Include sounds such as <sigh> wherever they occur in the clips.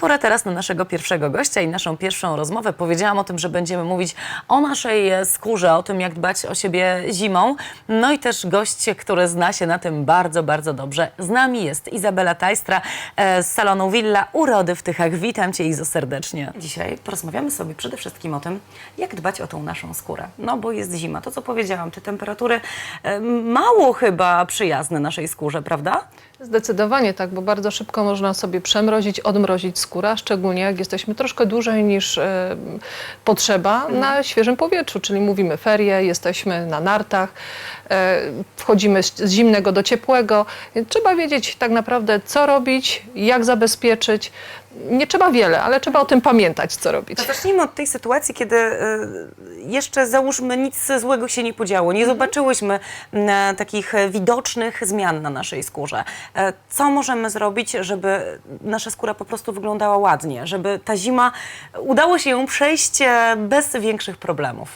Pora teraz na naszego pierwszego gościa i naszą pierwszą rozmowę. Powiedziałam o tym, że będziemy mówić o naszej e, skórze, o tym, jak dbać o siebie zimą. No i też gość, który zna się na tym bardzo, bardzo dobrze. Z nami jest Izabela Tajstra e, z salonu Villa Urody w Tychach. Witam Cię, Izo, serdecznie. Dzisiaj porozmawiamy sobie przede wszystkim o tym, jak dbać o tą naszą skórę. No bo jest zima. To, co powiedziałam, te temperatury e, mało chyba przyjazne naszej skórze, prawda? Zdecydowanie tak, bo bardzo szybko można sobie przemrozić, odmrozić skórę, szczególnie jak jesteśmy troszkę dłużej niż e, potrzeba na świeżym powietrzu, czyli mówimy ferie, jesteśmy na nartach, e, wchodzimy z, zimnego do ciepłego. Trzeba wiedzieć tak naprawdę, co robić, jak zabezpieczyć. Nie trzeba wiele, ale trzeba o tym pamiętać, co robić. To zacznijmy od tej sytuacji, kiedy e, jeszcze załóżmy nic złego się nie podziało. Nie zobaczyłyśmy m, takich e, widocznych zmian na naszej skórze. E, Co możemy zrobić, żeby nasza skóra po prostu wyglądała ładnie, żeby ta zima udało się ją przejść e, bez większych problemów?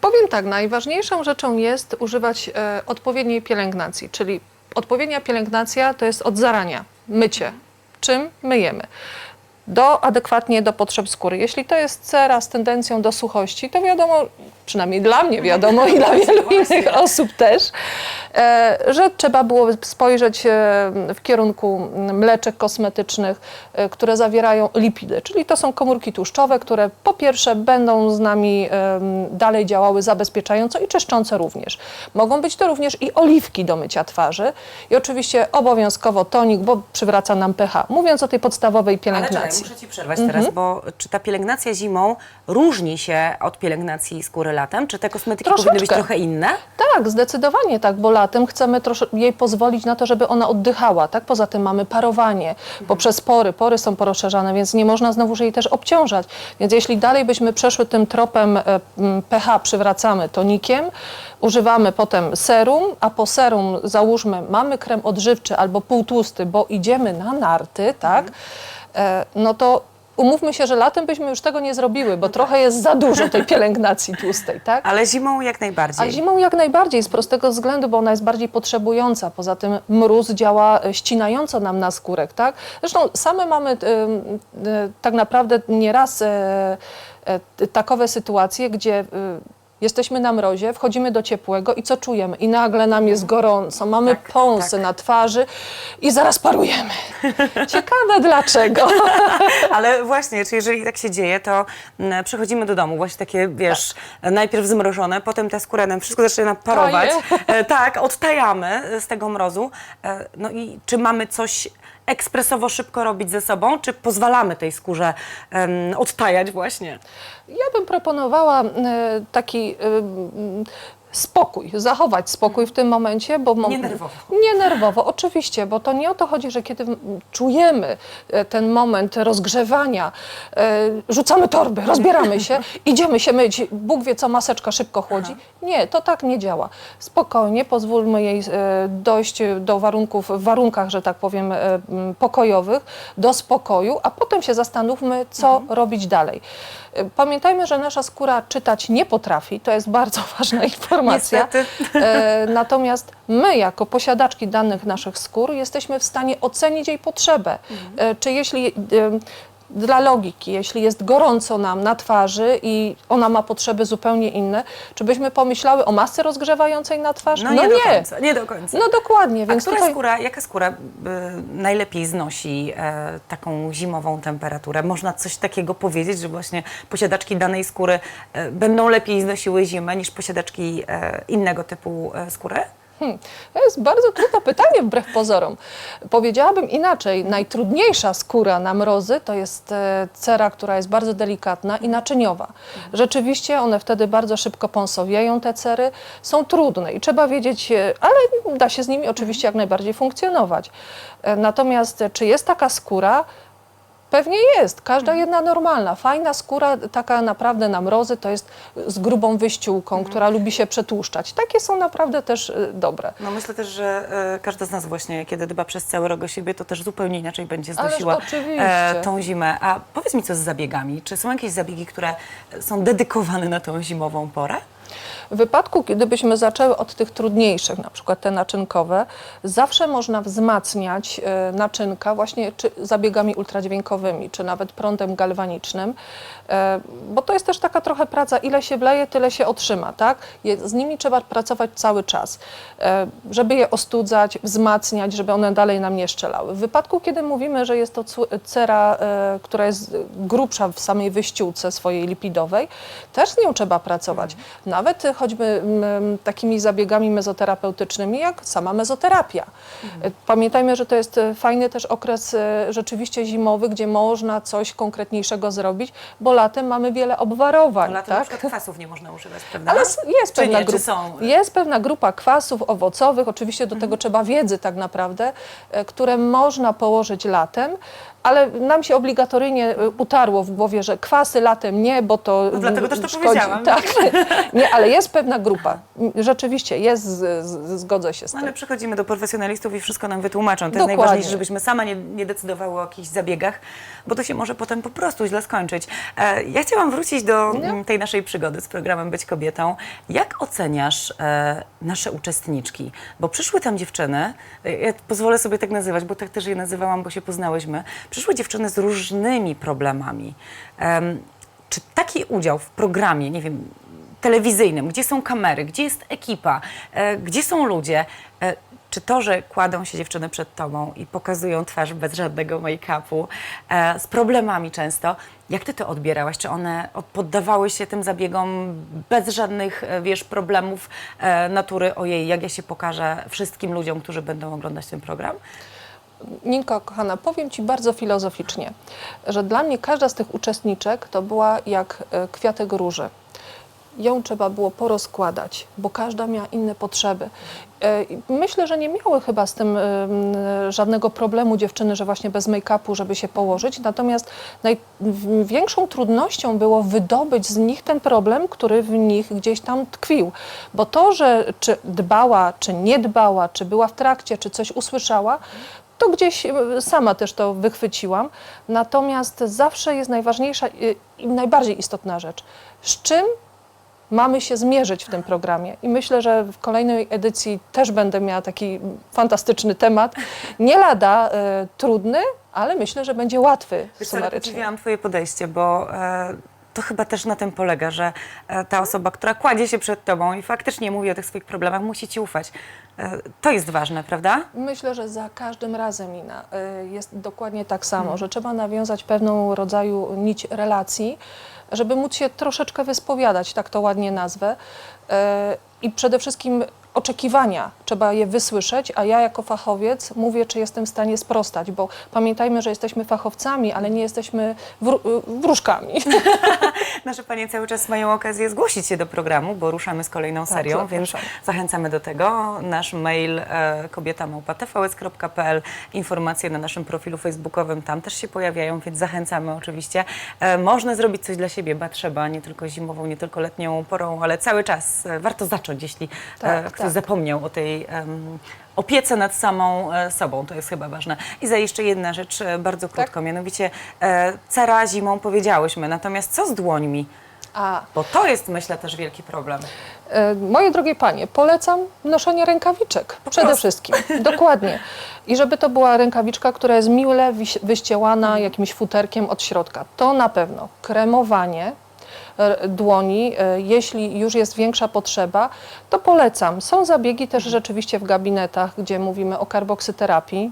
Powiem tak, najważniejszą rzeczą jest używać e, odpowiedniej pielęgnacji, czyli odpowiednia pielęgnacja to jest od zarania, mycie. Czym myjemy? Do, adekwatnie do potrzeb skóry. Jeśli to jest cera z tendencją do suchości, to wiadomo, przynajmniej dla mnie wiadomo i dla wielu innych osób też, że trzeba było spojrzeć e, w kierunku mleczek kosmetycznych, e, które zawierają lipidy, czyli to są komórki tłuszczowe, które po pierwsze będą z nami dalej działały zabezpieczająco i czyszcząco również. Mogą być to również i oliwki do mycia twarzy i oczywiście obowiązkowo tonik, bo przywraca nam pH. Mówiąc o tej podstawowej Ale czekaj, pielęgnacji. muszę Ci przerwać teraz, bo czy ta pielęgnacja zimą różni się od pielęgnacji skóry latem? Czy te kosmetyki powinny być Troszeczkę. trochę inne? Tak, zdecydowanie tak, bo latem chcemy trosze, jej pozwolić na to, żeby ona oddychała, tak? Poza tym mamy parowanie poprzez pory, pory są porozszerzane, więc nie można znowuż jej też obciążać. Więc jeśli dalej byśmy przeszły tym tropem e, pH, przywracamy tonikiem, używamy potem serum, a po serum załóżmy mamy krem odżywczy albo półtłusty, bo idziemy na narty, tak? E, no to umówmy się, że latem byśmy już tego nie zrobiły, bo trochę jest za dużo tej pielęgnacji tłustej, tak? <laughs> Ale zimą jak najbardziej. A zimą jak najbardziej, z prostego względu, bo ona jest bardziej potrzebująca. Poza tym mróz działa e, ścinająco nam na skórek, tak? Zresztą same mamy e, e, tak naprawdę nieraz e, e, takowe sytuacje, gdzie e, jesteśmy na mrozie, wchodzimy do ciepłego i co czujemy? I nagle nam jest gorąco, mamy Tak, pąsy tak. na twarzy i zaraz parujemy. Ciekawe <laughs> dlaczego. <laughs> Ale właśnie, czy jeżeli tak się dzieje, to mm, przychodzimy do domu, właśnie takie, wiesz, najpierw zmrożone, potem ta skóra nam wszystko zaczyna parować. E, tak, odtajamy z tego mrozu. E, no i czy mamy coś ekspresowo szybko robić ze sobą, czy pozwalamy tej skórze em, odtajać właśnie? Ja bym proponowała e, taki e, spokój, zachować spokój w tym momencie, bo mo- Nie nerwowo. Nie nerwowo, oczywiście, bo to nie o to chodzi, że kiedy czujemy e, ten moment rozgrzewania, e, rzucamy torby, rozbieramy się, <laughs> idziemy się myć, Bóg wie co, maseczka szybko chłodzi. Nie, to tak nie działa. Spokojnie, pozwólmy jej e, dojść do warunków, w warunkach, że tak powiem, pokojowych, do spokoju, a potem się zastanówmy, co robić dalej. Pamiętajmy, że nasza skóra czytać nie potrafi, to jest bardzo <laughs> ważna informacja. E, natomiast my, jako posiadaczki danych naszych skór, jesteśmy w stanie ocenić jej potrzebę. E, czy jeśli e, dla logiki, jeśli jest gorąco nam na twarzy i ona ma potrzeby zupełnie inne, czy byśmy pomyślały o masce rozgrzewającej na twarz? No, nie, do końca. Nie do końca. No dokładnie, A więc która tutaj... skóra, jaka skóra y, najlepiej znosi e, taką zimową temperaturę? Można coś takiego powiedzieć, że właśnie posiadaczki danej skóry e, będą lepiej znosiły zimę niż posiadaczki e, innego typu skóry? Hmm, to jest bardzo trudne pytanie wbrew pozorom. Powiedziałabym inaczej. Najtrudniejsza skóra na mrozy to jest e, cera, która jest bardzo delikatna i naczyniowa. Rzeczywiście one wtedy bardzo szybko pąsowieją te cery, są trudne i trzeba wiedzieć, e, ale da się z nimi oczywiście jak najbardziej funkcjonować. E, Natomiast czy jest taka skóra? Pewnie jest. Każda jedna normalna, fajna skóra, taka naprawdę na mrozy, to jest z grubą wyściółką, która lubi się przetłuszczać. Takie są naprawdę też y, dobre. No myślę też, że e, każda z nas właśnie, kiedy dba przez cały rok o siebie, to też zupełnie inaczej będzie Ależ znosiła oczywiście. tą zimę. A powiedz mi, co z zabiegami? Czy są jakieś zabiegi, które są dedykowane na tą zimową porę? W wypadku, gdybyśmy zaczęły od tych trudniejszych, na przykład te naczynkowe, zawsze można wzmacniać e, naczynka właśnie czy zabiegami ultradźwiękowymi, czy nawet prądem galwanicznym, e, bo to jest też taka trochę praca, ile się wleje, tyle się otrzyma, tak? Z nimi trzeba pracować cały czas, e, żeby je ostudzać, wzmacniać, żeby one dalej nam nie szczelały. W wypadku, kiedy mówimy, że jest to cera, która jest grubsza w samej wyściółce swojej lipidowej, też z nią trzeba pracować. Nawet e, choćby mm, takimi zabiegami mezoterapeutycznymi, jak sama mezoterapia. E, Pamiętajmy, że to jest e, fajny też okres e, rzeczywiście zimowy, gdzie można coś konkretniejszego zrobić, bo latem mamy wiele obwarowań. Latem na tak? przykład kwasów nie można używać, <laughs> prawda? Ale jest pewna, nie? Grupa, są? jest pewna grupa kwasów owocowych, oczywiście do Mhm. tego trzeba wiedzy tak naprawdę, e, które można położyć latem, ale nam się obligatoryjnie e, utarło w głowie, że kwasy latem nie, bo to No dlatego też to szkodzi. powiedziałam. Tak, <laughs> nie, ale jest pewna grupa. Rzeczywiście jest, z, z, zgodzę się z No, tym. ale przychodzimy do profesjonalistów i wszystko nam wytłumaczą. To jest Dokładnie. najważniejsze, żebyśmy sama nie, nie decydowały o jakichś zabiegach, bo to się może potem po prostu źle skończyć. E, ja chciałam wrócić do mm, tej naszej przygody z programem Być Kobietą. Jak oceniasz e, nasze uczestniczki? Bo przyszły tam dziewczyny, e, ja pozwolę sobie tak nazywać, bo tak też je nazywałam, bo się poznałyśmy. Przyszły dziewczyny z różnymi problemami. Em, czy taki udział w programie, nie wiem, telewizyjnym, gdzie są kamery, gdzie jest ekipa, e, gdzie są ludzie. E, czy to, że kładą się dziewczyny przed tobą i pokazują twarz bez żadnego make-upu, e, z problemami często, jak ty to odbierałaś? Czy one od- poddawały się tym zabiegom bez żadnych, e, wiesz, problemów e, natury? Ojej, jak ja się pokażę wszystkim ludziom, którzy będą oglądać ten program? Ninko, kochana, powiem Ci bardzo filozoficznie, że dla mnie każda z tych uczestniczek to była jak e, kwiatek róży. Ją trzeba było porozkładać, bo każda miała inne potrzeby. E, Myślę, że nie miały chyba z tym żadnego problemu dziewczyny, że właśnie bez make-upu, żeby się położyć. Natomiast największą trudnością było wydobyć z nich ten problem, który w nich gdzieś tam tkwił. Bo to, że czy dbała, czy nie dbała, czy była w trakcie, czy coś usłyszała, to gdzieś e, sama też to wychwyciłam. Natomiast zawsze jest najważniejsza i najbardziej istotna rzecz. Z czym mamy się zmierzyć w tym programie? I myślę, że w kolejnej edycji też będę miała taki fantastyczny temat. Nie lada e, trudny, ale myślę, że będzie łatwy Wiesz sumarycznie. podziwiałam twoje podejście, bo e, to chyba też na tym polega, że e, ta osoba, która kładzie się przed tobą i faktycznie mówi o tych swoich problemach, musi ci ufać. E, to jest ważne, prawda? Myślę, że za każdym razem, Ina, y, jest dokładnie tak samo, że trzeba nawiązać pewną rodzaju nić relacji, żeby móc się troszeczkę wyspowiadać, tak to ładnie nazwę. I przede wszystkim oczekiwania trzeba je wysłyszeć, a ja jako fachowiec mówię, czy jestem w stanie sprostać, bo pamiętajmy, że jesteśmy fachowcami, ale nie jesteśmy wró- y, wróżkami. <laughs> Nasze panie cały czas mają okazję zgłosić się do programu, bo ruszamy z kolejną Tak, serią, więc zachęcamy do tego. Nasz mail e, kobietamałpa.tvs.pl Informacje na naszym profilu facebookowym tam też się pojawiają, więc zachęcamy oczywiście. E, można zrobić coś dla siebie, ba trzeba, nie tylko zimową, nie tylko letnią porą, ale cały czas e, warto zacząć, jeśli Tak, e, ktoś tak. zapomniał o tej em, opiece nad samą e, sobą. To jest chyba ważne. I za jeszcze jedna rzecz, e, bardzo Tak. krótko, mianowicie e, cera zimą powiedziałyśmy, natomiast co z dłońmi? A, Bo to jest, myślę, też wielki problem. E, Moje drogie panie, polecam noszenie rękawiczek. przede prostu. wszystkim. Dokładnie. I żeby to była rękawiczka, która jest miłe wiś- wyścielana Mhm. jakimś futerkiem od środka. To na pewno. Kremowanie dłoni, e, jeśli już jest większa potrzeba, to polecam. Są zabiegi też rzeczywiście w gabinetach, gdzie mówimy o karboksyterapii.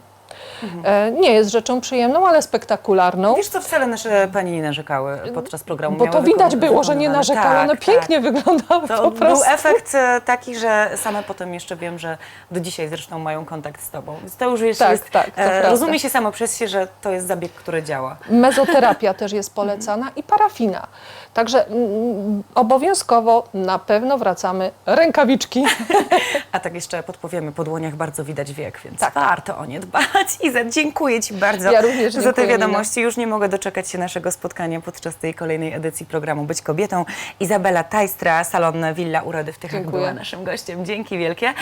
Mhm. E, Nie jest rzeczą przyjemną, ale spektakularną. Wiesz co, wcale nasze pani nie narzekały podczas programu. Bo Miały to widać wyko- było, że nie narzekały. Tak, One tak. pięknie wyglądały To po był prostu. efekt e, taki, że same potem jeszcze wiem, że do dzisiaj zresztą mają kontakt z tobą. Więc to już wiesz, Tak, jest, tak, to prawda. rozumie się samo przez się, że to jest zabieg, który działa. Mezoterapia też jest <laughs> polecana i parafina. Także mm, obowiązkowo na pewno wracamy rękawiczki. <laughs> A tak jeszcze podpowiemy, po dłoniach bardzo widać wiek, więc Tak. warto o nie dbać. <laughs> Iza, dziękuję Ci bardzo Ja również za te wiadomości. Już nie mogę doczekać się naszego spotkania podczas tej kolejnej edycji programu Być Kobietą. Izabela Tajstra, salon Villa Urody w Tychach Dziękuję. była naszym gościem. Dzięki wielkie.